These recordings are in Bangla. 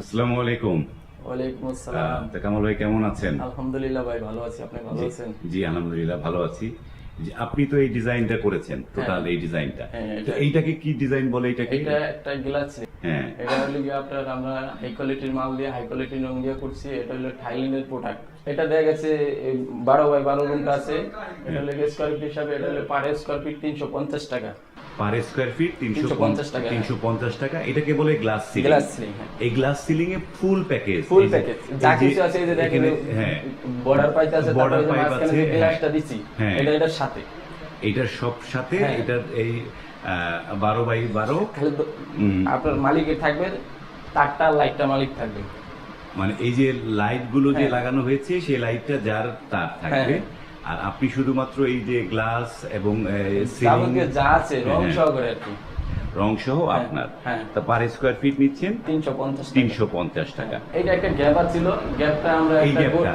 আসসালামু আলাইকুম। ওয়ালাইকুম আসসালাম। কামাল ভাই কেমন আছেন? আলহামদুলিল্লাহ ভাই ভালো আছি। আপনি ভালো আছেন? জি আলহামদুলিল্লাহ ভালো আছি। আপনি তো এই ডিজাইনটা করেছেন টোটাল এই ডিজাইনটা। হ্যাঁ, তো এইটাকে কি ডিজাইন বলে এটাকে? এটা একটা গ্লাস। হ্যাঁ। এটা হলো আপনার আমরা হাই কোয়ালিটির মাল দিয়ে হাই কোয়ালিটির রং দিয়ে করছি। এটা হলো থাইল্যান্ডের প্রোডাক্ট এটা দেখা গেছে বারো বাই বারো রুমটা আছে। এটা হলো স্কোয়ার ফিট হিসাবে এটা হলো পার স্কোয়ার ফিট তিনশো পঞ্চাশ টাকা। পার স্কোয়ার ফিট তিনশো 350 টাকা, তিনশো পঞ্চাশ টাকা এটাকে বলে গ্লাস সিলিং গ্লাস সিলিং হ্যাঁ এই গ্লাস সিলিং এ ফুল প্যাকেজ ফুল প্যাকেজ যা কিছু আছে যে দেখেন হ্যাঁ বর্ডার পাইপ আছে pipe মাঝখানে আছে, হ্যাঁ। গ্লাসটা দিছি হ্যাঁ। এটা এটার সাথে এটার সব সাথে হ্যাঁ। এটার এই বারো বাই বারো। আপনার মালিকের থাকবে তারটা লাইটটা মালিক থাকবে মানে এই যে লাইটগুলো যে হ্যাঁ। লাগানো হয়েছে সেই লাইটটা যার তার থাকবে হ্যাঁ। আর আপনি শুধুমাত্র এই যে গ্লাস এবং সিলিং যা আছে রং হ্যাঁ। সহকারে আর কি রং সহ হ্যাঁ, আপনার। হ্যাঁ। তা পার স্কোয়ার ফিট নিচ্ছেন? তিনশো পঞ্চাশ টাকা। এটা একটা গ্যাপ ছিল। গ্যাপটা আমরা এই গ্যাপটা?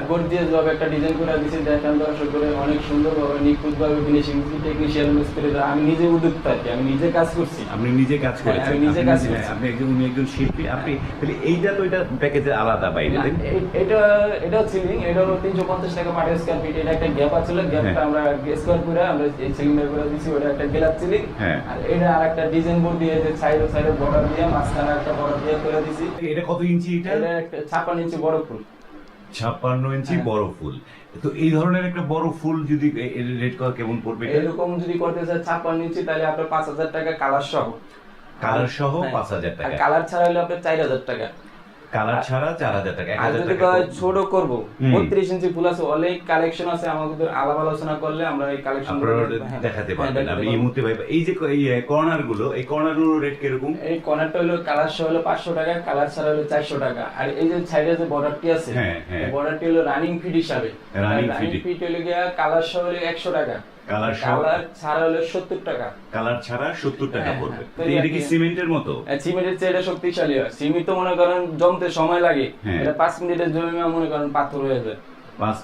একটা ডিজাইন করে দিয়েছি দেখেন দর্শক করে অনেক সুন্দর ভাবে নিখুঁত ভাবে ফিনিশিং টেকনিশিয়ান মিস্ত্রি আমি নিজে উদ্যোক্তা আর আমি নিজে কাজ করছি। আপনি নিজে কাজ হ্যাঁ, করেছেন। আমি নিজে কাজ করছি। আপনি একজন উনি একজন শিল্পী। আপনি তাহলে এইটা তো এটা প্যাকেজের আলাদা বাইরে এটা এটাও সিলিং এটা হলো তিনশো পঞ্চাশ টাকা পার স্কোয়ার ফিট এটা একটা গ্যাপ ছিল। গ্যাপটা হ্যাঁ। আমরা স্কোয়ার করে আমরা এই সিলিং করে দিছি ওটা একটা গ্লাস সিলিং হ্যাঁ। আর এটা আর একটা ডিজাইন বোর্ড দিয়ে যে সাইড সাইড বর্ডার দিয়ে মাঝখানে একটা বর্ডার দিয়ে করে দিছি। এটা কত ইঞ্চি এটা? এটা একটা ছাপ্পান্ন ইঞ্চি বড় ফুল। ছাপ্পান্ন ইঞ্চি হ্যাঁ। বড় ফুল। তো এই ধরনের একটা বড় ফুল যদি রেট করা কেমন পড়বে? এরকম যদি করতে চাই ছাপ্পান্ন ইঞ্চি তাহলে আপনার পাঁচ হাজার টাকা কালার সহ। কালার সহ পাঁচ হাজার টাকা। কালার ছাড়া হলে আপনার চার হাজার টাকা। কালার ছাড়া চার হাজার টাকা আর যদি। ছোট করব বত্রিশ ইঞ্চি ফুল আছে অনেক কালেকশন আছে আমাদের আলাপ আলোচনা করলে আমরা এই কালেকশন দেখাতে পারবেন। আমি এই মুহূর্তে ভাই এই যে কর্নারগুলো এই কর্নারগুলো রেট কীরকম? এই কর্নারটা হলো কালার সহ হলো পাঁচশো টাকা কালার ছাড়া হলো চারশো টাকা। আর এই যে সাইডে যে বর্ডারটি আছে হ্যাঁ, হ্যাঁ। বর্ডারটি হলো রানিং ফিট হিসাবে। রানিং। ফিট হলো গিয়া কালার সহ হলো একশো টাকা। কালার কালার ছাড়া হলো টাকা। কালার ছাড়া সত্তর টাকা হ্যাঁ, পড়বে। হ্যাঁ। এটা কি সিমেন্টের মতো। সিমেন্টের চেয়ে এটা শক্তিশালী হয়। সিমেন্ট তো মনে করেন জমতে সময় লাগে। হ্যাঁ। এটা পাঁচ মিনিটের জমে মনে করেন পাথর হয়ে যায়।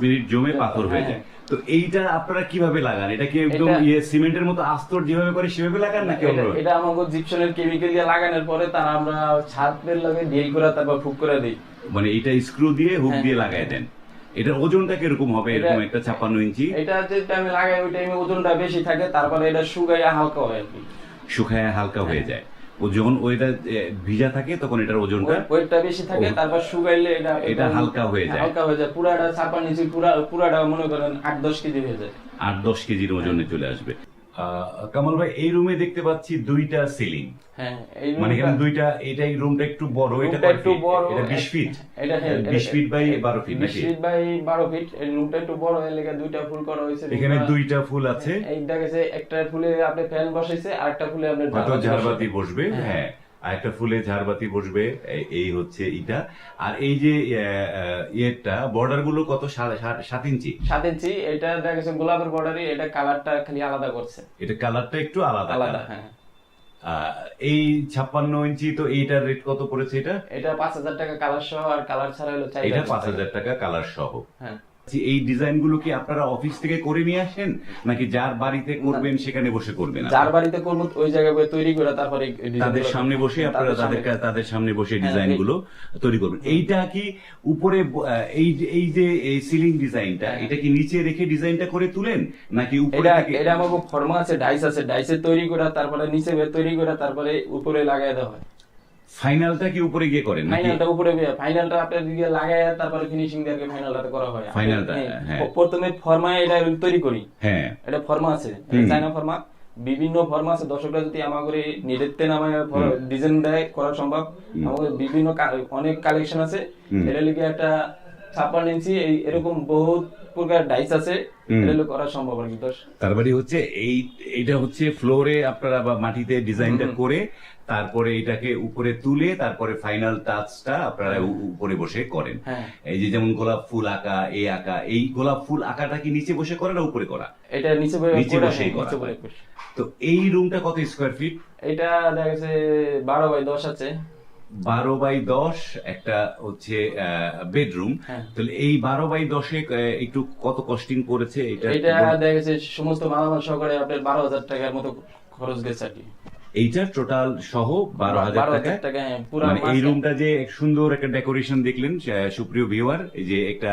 মিনিট জমে পাথর হয়ে। যায়। তো এইটা আপনারা কীভাবে লাগান? এটা কি একদম ইয়ে সিমেন্টের মতো আস্তর যেভাবে করে সেভাবে লাগান নাকি এটা- আমাকে জিপসনের কেমিক্যাল দিয়ে লাগানোর পরে তার আমরা ছাদের লাগে ডিল করে তারপর ফুক করে দিই। মানে এটা স্ক্রু দিয়ে হুক। দিয়ে লাগাই দেন। এটার ওজনটা কীরকম হবে? এরকম একটা ছাপ্পান্ন ইঞ্চি। এটা যে টাইমে লাগাই ওই টাইমে ওজনটা বেশি থাকে তারপরে এটা শুকাইয়া হালকা হয় আর কি। শুকায় হালকা হয়ে হ্যাঁ। যায়। ও যখন ওইটা ভিজা থাকে তখন এটার ওজনটা ওয়েটটা বেশি থাকে তারপর শুকাইলে এটা এটা হালকা হয়ে যায়। হালকা হয়ে যায়। পুরাটা চাপা নিচে পুরা পুরাটা মনে করেন আট দশ কেজি হয়ে যায়। আট দশ কেজির ওজনে চলে আসবে। কামাল ভাই এই রুমে দেখতে পাচ্ছি দুইটা সিলিং হ্যাঁ মানে এখানে দুইটা এটা এই রুমটা একটু বড় এটা একটু বড় এটা বিশ ফিট এটা হ্যাঁ, বিশ এটা- ফিট বাই বারো ফিট বিশ নাকি? ফিট বাই বারো ফিট এই রুমটা একটু বড় হয়ে লাগা দুইটা ফুল করা হয়েছে এখানে দুইটা ফুল আছে। এইটা গেছে একটা ফুলে আপনি ফ্যান বসাইছে আর একটা ফুলে আপনি ঝাড়বাতি ঝাড়বাতি বসবে হ্যাঁ। হ্যাঁ আর একটা ফুলে ঝাড়বাতি বসবে এই হচ্ছে এটা। আর এই যে ইয়েটা বর্ডারগুলো কত? সাত ইঞ্চি? সাত ইঞ্চি। এটা দেখা গেছে গোলাপের বর্ডারই এটা কালারটা খালি আলাদা করছে। এটা কালারটা একটু আলাদা আলাদা হ্যাঁ আহ, এই ছাপ্পান্ন ইঞ্চি তো এইটার রেট কত পড়েছে এটা? এটা পাঁচ হাজার টাকা কালার সহ আর কালার ছাড়া হলো এটা পাঁচ হাজার টাকা কালার সহ। হ্যাঁ। এই ডিজাইনগুলো কি আপনারা অফিস থেকে করে নিয়ে আসেন? নাকি যার বাড়িতে করবেন সেখানে বসে করবেন যার বাড়িতে করব ওই জায়গায় তৈরি করে তারপরে তাদের সামনে বসে আপনারা তাদের তাদের সামনে- বসে হ্যাঁ, ডিজাইনগুলো তৈরি করবেন। এইটা কি উপরে এই যে- এই যে এই সিলিং ডিজাইনটা হ্যাঁ। এটা কি নিচে রেখে ডিজাইনটা করে তুলেন? নাকি উপরে এটা আমাকে ফর্মা আছে ডাইস আছে ডাইসের তৈরি করে তারপরে নিচে তৈরি করে তারপরে উপরে লাগাই দেওয়া হয়। ফাইনালটা কি উপরে গিয়ে করেন নাকি? ফাইনালটা উপরে ফাইনালটা আপনার দিকে লাগাই তারপরে ফিনিশিং দিয়ে ফাইনালটা করা হয়। Finalটা, হ্যাঁ, হ্যাঁ। প্রথমে ফর্মা এটা তৈরি করি। হ্যাঁ। এটা ফর্মা আছে। চায়না ফর্মা বিভিন্ন ফর্মা আছে দর্শকরা যদি আমার করে নিরেতে নামে ডিজাইন দেয় করা সম্ভব। আমাদের বিভিন্ন অনেক কালেকশন আছে। এটা লিগে একটা ছাপ্পান্ন ইঞ্চি এরকম বহুত প্রকার ডাইস আছে লিগে করা সম্ভব আর কি তার মানে হচ্ছে এই এটা হচ্ছে ফ্লোরে আপনারা বা মাটিতে ডিজাইনটা করে তারপরে এটাকে উপরে তুলে তারপরে ফাইনাল টাচটা আপনারা উপরে বসে করেন। হ্যাঁ। এই যে যেমন গোলাপ ফুল আঁকা এই আঁকা এই গোলাপ ফুল আঁকাটা কি নিচে বসে করে না উপরে করা? এটা নিচে বসে নিচে হ্যাঁ, করা। বসে। তো এই রুমটা কত স্কোয়ার ফিট এটা দেখা গেছে বারো বাই দশ আছে। বারো বাই দশ একটা হচ্ছে বেডরুম হ্যাঁ। তাহলে এই বারো বাই দশে একটু কত কস্টিং পড়েছে এটা? এটা দেখা গেছে সমস্ত মালামাল সহকারে আপনার বারো হাজার টাকার মতো খরচ গেছে আর কি। এইটার টোটাল সহ বারো হাজার টাকা? হ্যাঁ, মানে এই রুমটা যে সুন্দর একটা ডেকোরেশন দেখলেন সুপ্রিয় ভিউয়ার এই যে একটা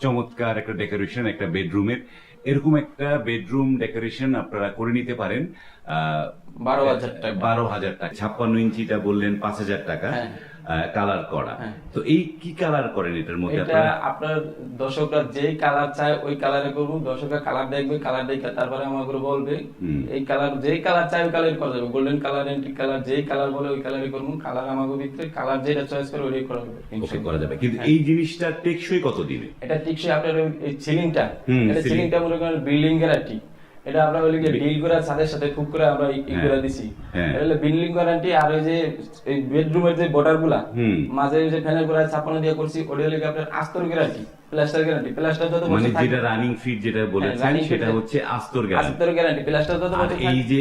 চমৎকার একটা ডেকোরেশন একটা বেডরুমের এরকম একটা বেডরুম ডেকোরেশন আপনারা করে নিতে পারেন। আহ, বারো হাজার টাকা। বারো হাজার টাকা। ছাপ্পান্ন ইঞ্চিটা বললেন পাঁচ হাজার টাকা। হ্যাঁ। কালার করা। হ্যাঁ। তো এই কি কালার করেন এটার মধ্যে আপনারা? আপনার দর্শকরা যেই কালার চায় ওই কালারে করব দর্শকরা কালার দেখবে কালার দেখে তারপরে আমাকে বলবে। এই কালার যেই কালার চাই ওই কালার করা যাবে। গোল্ডেন কালার এন্টিক কালার যেই কালার বলে ওই কালারই করব কালার আমাকে ভিতরে কালার যেটা চয়েস করে ওইটাই করা যাবে ওকে করা যাবে। কিন্তু হ্যাঁ। এই জিনিসটা টেকসই কত দিনে এটা টেকসই আপনার ওই- এই সিলিংটা এটা। সিলিংটা মনে করেন বিল্ডিং গ্যারান্টি এটা আমরা ওই ডিল করার সাথে সাথে খুব করে আমরা ই- ই হ্যাঁ। করে দিছি হ্যাঁ। এটা বিল্ডিং গ্যারান্টি আর ওই যে এই বেডরুমের যে বর্ডারগুলা। মাঝে ওই যে ফ্যানেরগুলা ছাপানো দিয়ে করছি ওটা হলো আপনার আস্তর গ্যারান্টি প্লাস্টার গ্যারান্টি প্লাস্টার যত মানে যেটা রানিং ফিট যেটা বলেছেন সেটা হচ্ছে আস্তর গ্যারান্টি আস্তর গ্যারান্টি প্লাস্টার যত আর এই যে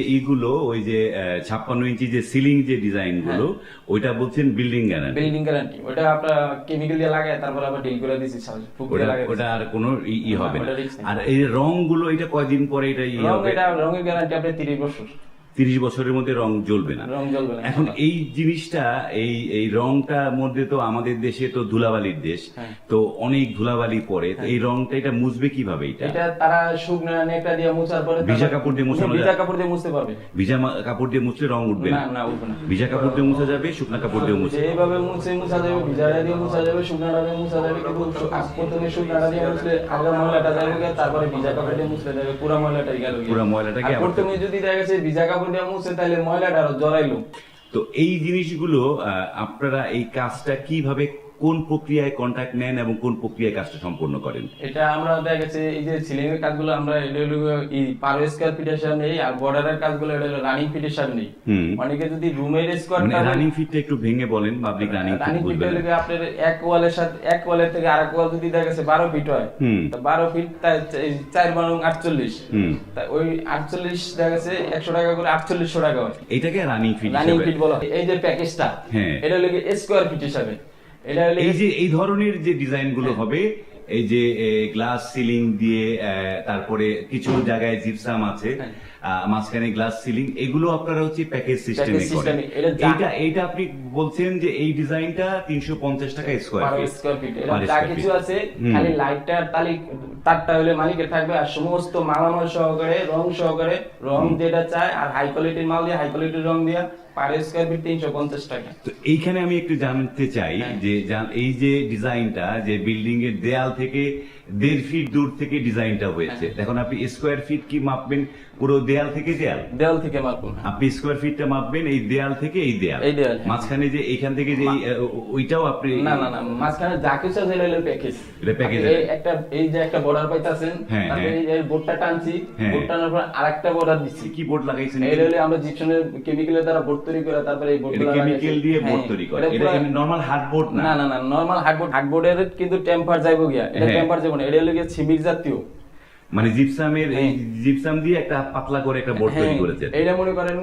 ওই যে ছাপ্পান্ন ইঞ্চি যে সিলিং যে ডিজাইনগুলো ওইটা বলছেন বিল্ডিং গ্যারান্টি বিল্ডিং গ্যারান্টি ওটা আপনার কেমিক্যাল দিয়ে লাগায় তারপর আবার ডিল করে দিছি ওটা ওটা আর কোনো ই- ই হবে না। আর এই রংগুলো এটা কয়দিন পরে এটা ই হবে? এটা রঙের গ্যারান্টি আপনার 30 বছর। তিরিশ বছরের মধ্যে রং জ্বলবে না। রং জ্বলবে না। এখন এই জিনিসটা এই এই রংটার মধ্যে তো আমাদের দেশে তো ধুলাবালির দেশ হ্যাঁ। তো অনেক ধুলাবালি তো এই রংটা এটা মুছবে কীভাবে এটা? এটা তারা শুকনো নেকটা দিয়ে মুছার পরে ভিজা কাপড় দিয়ে মুছানো ভিজা কাপড় দিয়ে মুছতে পারবে। ভিজা কাপড় দিয়ে মুছলে রং উঠবে না। না উঠবে না। ভিজা কাপড় দিয়ে মুছা যাবে শুকনা কাপড় দিয়ে মুছে। যেভাবে মুছে মুছা যাবে ভিজাটা দিয়ে মুছা যাবে শুকনাটা দিয়ে মুছা যাবে কিন্তু প্রথমে শুকনাটা দিয়ে মুছলে আলগা ময়লাটা যাবে তারপরে ভিজা কাপড় দিয়ে মুছলে যাবে পুরো ময়লাটা গেল। পুরা আর আবার- প্রথমে যদি দেখা গেছে ভিজা কাপড় দিয়ে মুছে তাহলে ময়লাটা আরও জড়াইলো তো এই জিনিসগুলো আপনারা এই কাজটা কীভাবে কোন প্রক্রিয়ায় কন্ট্যাক্ট নেন এবং কোন প্রক্রিয়ায় কাজটা সম্পন্ন করেন এটা আমরা দেখা গেছে এই যে সিলিং এর কাজগুলো আমরা এটা হলো এই পারো স্কয়ার ফিটের হিসাব নেই আর বর্ডারের কাজগুলো এটা হলো রানিং ফিটের হিসাব নেই অনেকে যদি রুমের স্কোয়ার রানিং ফিটটা একটু ভেঙে বলেন public running feet running feet বুঝবেন আপনার এক ওয়ালের সাথে এক ওয়ালের থেকে আরেক ওয়াল যদি দেখা গেছে বারো ফিট হয়। তো বারো ফিট তাই এই চার বারো আটচল্লিশ হুম। তা ওই আটচল্লিশ দেখা গেছে একশো টাকা করে আটচল্লিশশো টাকা হয় এটাকে রানিং ফিট রানিং ফিট বলা হয়। এই যে প্যাকেজটা হ্যাঁ। এটা হলো স্কোয়ার ফিট হিসাবে এটা এই যে এই ধরনের যে ডিজাইন হ্যাঁ। গুলো হবে এই যে গ্লাস সিলিং দিয়ে আহ, তারপরে কিছু জায়গায় জিপসাম আছে হ্যাঁ। মাঝখানে গ্লাস সিলিং এগুলো আপনারা হচ্ছে প্যাকেজ সিস্টেমে করেন। এটা এইটা আপনি বলছেন যে এই ডিজাইনটা তিনশো পঞ্চাশ টাকা স্কোয়ার ফিট স্কোয়ার ফিট এটা যা কিছু আছে খালি লাইটটা তালি তারটা হলে মালিকের থাকবে আর সমস্ত মালামাল সহকারে রং সহকারে রং যেটা চায় আর হাই কোয়ালিটির মাল দিয়ে হাই কোয়ালিটির রং দিয়া পার স্কোয়ার ফিট তিনশো পঞ্চাশ টাকা। তো এইখানে আমি একটু জানতে চাই হ্যাঁ। যে এই যে ডিজাইনটা যে বিল্ডিং এর দেয়াল থেকে দেড় ফিট দূর থেকে ডিজাইনটা হয়েছে। হ্যাঁ। এখন আপনি স্কোয়ার ফিট কি মাপবেন? পুরো দেয়াল থেকে দেয়াল? দেওয়াল থেকে মারবো আপনি স্কোয়ার ফিটটা মাপবেন এই দেয়াল থেকে এই দেয়াল। এই দেয়াল, হ্যাঁ। মাঝখানে যে এইখান থেকে যে ওইটাও আপনি না না না মাঝখানে যা কিছু আছে এটা হলো প্যাকেজ এটা package এই একটা এই যে একটা বর্ডার পাইতাছেন হ্যাঁ, তারপরে। এই বোর্ডটা টানছি হ্যাঁ। বোর্ড টানার পর আরেকটা বর্ডার দিচ্ছি। কি বোর্ড লাগাইছেন? এই হলো আমরা জিপসনের কেমিক্যালের দ্বারা বোর্ড তৈরি করে তারপরে এই বোর্ড এটা কেমিক্যাল দিয়ে বোর্ড তৈরি করে। এটা নর্মাল হার্ড বোর্ড না? না না নরমাল হার্ড বোর্ড হার্ড বোর্ডের কিন্তু টেম্পার যাইবো গিয়া। এটা। টেম্পার যাব না এটা হলো সিমির জাতীয় মানে জিপসামের এই হ্যাঁ। জিপসাম দিয়ে একটা পাতলা করে একটা বোর্ড তৈরি করেছে করেছেন এটা মনে করেন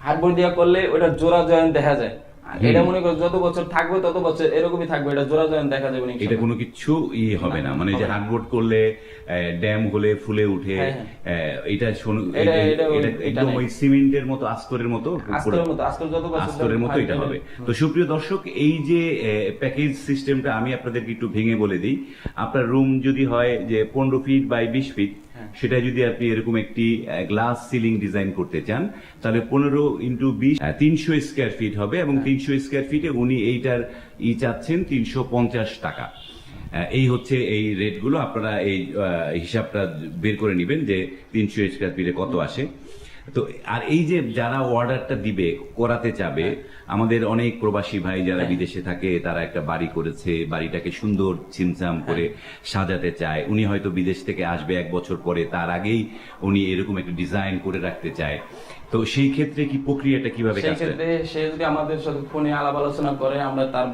হার্ডবোর্ড দিয়া করলে ওটা জোড়া জয়েন্ট দেখা যায়। এটা মনে করেন যত বছর থাকবে তত বছর এরকমই থাকবে। এটা জোড়া দেখা যাবে না এটা কোনো কিছু ই হবে না। মানে যে করলে ড্যাম হলে ফুলে উঠে হ্যাঁ, এটা শোনো- এটা- একদম ওই সিমেন্টের মতো আস্তরের মতো আস্তরের মতো আস্তর যত বছর আস্তরের মতো এটা হবে। তো সুপ্রিয় দর্শক এই যে প্যাকেজ সিস্টেমটা আমি আপনাদেরকে একটু ভেঙে বলে দিই। আপনার রুম যদি হয় যে পনেরো ফিট বাই বিশ ফিট হ্যাঁ। সেটা যদি আপনি এরকম একটি গ্লাস সিলিং ডিজাইন করতে চান তাহলে পনেরো ইন্টু বিশ তিনশো স্কোয়ার ফিট হবে এবং হ্যাঁ। তিনশো স্কোয়ার ফিটে উনি এইটার ই চাচ্ছেন তিনশো পঞ্চাশ টাকা। এই হচ্ছে এই রেটগুলো আপনারা এই হিসাবটা বের করে নেবেন যে তিনশো স্কোয়ার ফিটে কত আসে। তো আর এই যে যারা অর্ডারটা দিবে করাতে চাবে আমাদের অনেক প্রবাসী ভাই যারা হ্যাঁ। বিদেশে থাকে তারা একটা বাড়ি করেছে বাড়িটাকে সুন্দর ছিমছাম করে সাজাতে চায়। উনি হয়তো বিদেশ থেকে আসবে এক বছর পরে তার আগেই উনি এরকম একটা ডিজাইন করে রাখতে চায়। তো সেই ক্ষেত্রে কি প্রক্রিয়াটা কীভাবে সেই কাজ করে ক্ষেত্রে সে যদি আমাদের সাথে ফোনে আলাপ আলোচনা করে আমরা তার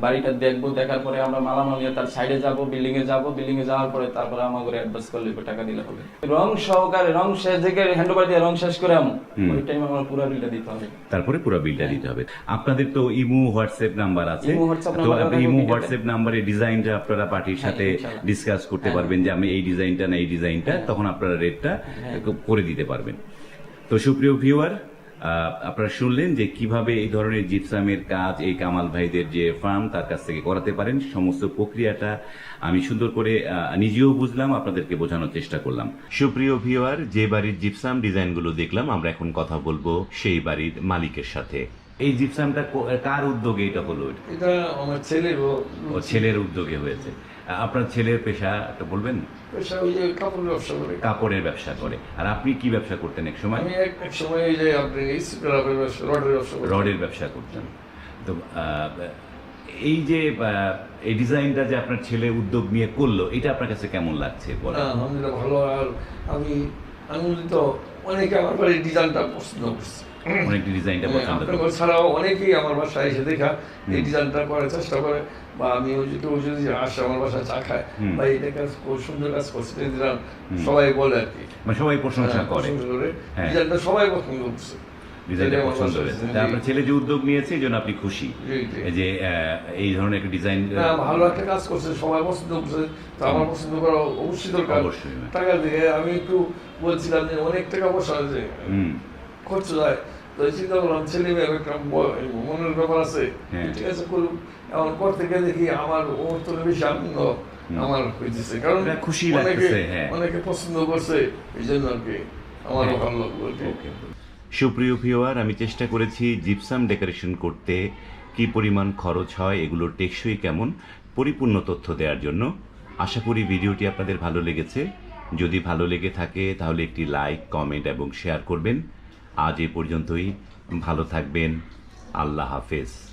বাড়িটা দেখব দেখার পরে আমরা মালামাল নিয়ে তার সাইডে যাব বিল্ডিং এ যাব বিল্ডিং এ যাওয়ার পরে তারপরে আমাকে অ্যাডভান্স করলে টাকা দিলে হবে। রং সহকারে রং শেষ দিকে হ্যান্ডওভার দিয়ে রং শেষ করে আমি। ওই টাইম আমার পুরো বিলটা দিতে হবে। তারপরে পুরো বিলটা দিতে হবে। আপনাদের তো ইমু হোয়াটসঅ্যাপ নাম্বার আছে। ইমো, হোয়াটসঅ্যাপ তো নাম্বার আপনি ইমু। হোয়াটসঅ্যাপ নাম্বারে ডিজাইনটা আপনারা পার্টির হ্যাঁ, সাথে। ডিসকাস করতে হ্যাঁ। পারবেন যে আমি এই ডিজাইনটা না এই ডিজাইনটা তখন আপনারা রেটটা হ্যাঁ। করে দিতে পারবেন। তো সুপ্রিয় ভিউয়ার আপনারা শুনলেন যে কীভাবে এই ধরনের জিপসামের কাজ এই কামাল ভাইদের যে ফার্ম তার কাছ থেকে করাতে পারেন। সমস্ত প্রক্রিয়াটা আমি সুন্দর করে নিজেও বুঝলাম, আপনাদেরকে বোঝানোর চেষ্টা করলাম। সুপ্রিয় ভিওয়ার যে বাড়ির জিপসাম ডিজাইনগুলো দেখলাম, আমরা এখন কথা বলব সেই বাড়ির মালিকের সাথে। এই জিপসামটা কার উদ্যোগে এটা হলো? এটা আমার ছেলের ও- ছেলের উদ্যোগে হয়েছে। আপনার ছেলের পেশা একটা বলবেন? পেশা ওই যে কাপড় ব্যবসা করে। কাপড়ের ব্যবসা করে। আর আপনি কি ব্যবসা করতেন এক সময়? আমি এক সময় এই যে আপনি রডের ব্যবসা রডের ব্যবসা করতেন। তো এই যে এই ডিজাইনটা যে আপনার ছেলে উদ্যোগ নিয়ে করল এটা আপনার কাছে কেমন লাগছে বলেন? আলহামদুলিল্লাহ ভালো। আর আমি আনন্দিত অনেকে আমার বাড়ির ডিজাইনটা পছন্দ করছে। অনেক ডিজাইনটা পছন্দ করে ছাড়াও অনেকেই আমার বাসায় এসে দেখা এই ডিজাইনটা করার চেষ্টা করে বা আমি ওই যদি আসে আমার বাসায় চা খায়। বা এটা কাজ সুন্দর কাজ করছে ডিজাইন সবাই বলে আর কি। মানে সবাই প্রশংসা হ্যাঁ, করে। হ্যাঁ। ডিজাইনটা সবাই পছন্দ করছে। ডিজাইনটা আমার পছন্দ হয়েছে। তা আপনার ছেলে যে উদ্যোগ নিয়েছে এই জন্য আপনি খুশি। যে এই ধরনের একটা ডিজাইন ভালো একটা কাজ করছে সবাই পছন্দ করছে। তো আমার পছন্দ করা অবশ্যই দরকার। অবশ্যই। টাকা দিয়ে আমি একটু বলছিলাম যে অনেক টাকা পয়সা আছে খরচ যায় তো চিন্তা করলাম ছেলে মেয়ের একটা মনের ব্যাপার আছে। হ্যাঁ। ঠিক আছে করুক। এখন করতে গিয়ে দেখি আমার ওর তো বেশি আনন্দ আমার হইতেছে। কারণ খুশি লাগতেছে, হ্যাঁ। অনেকে পছন্দ করছে এই জন্য আর কি। আমারও হ্যাঁ। ভালো লাগল সুপ্রিয় ভিওয়ার আমি চেষ্টা করেছি জিপসাম ডেকোরেশন করতে, কি পরিমাণ খরচ হয়, এগুলোর টেকসই কেমন, পরিপূর্ণ তথ্য দেওয়ার জন্য। আশা করি ভিডিওটি আপনাদের ভালো লেগেছে। যদি ভালো লেগে থাকে, তাহলে একটি লাইক, কমেন্ট এবং শেয়ার করবেন। আজ এ পর্যন্তই। ভালো থাকবেন। আল্লাহ হাফেজ।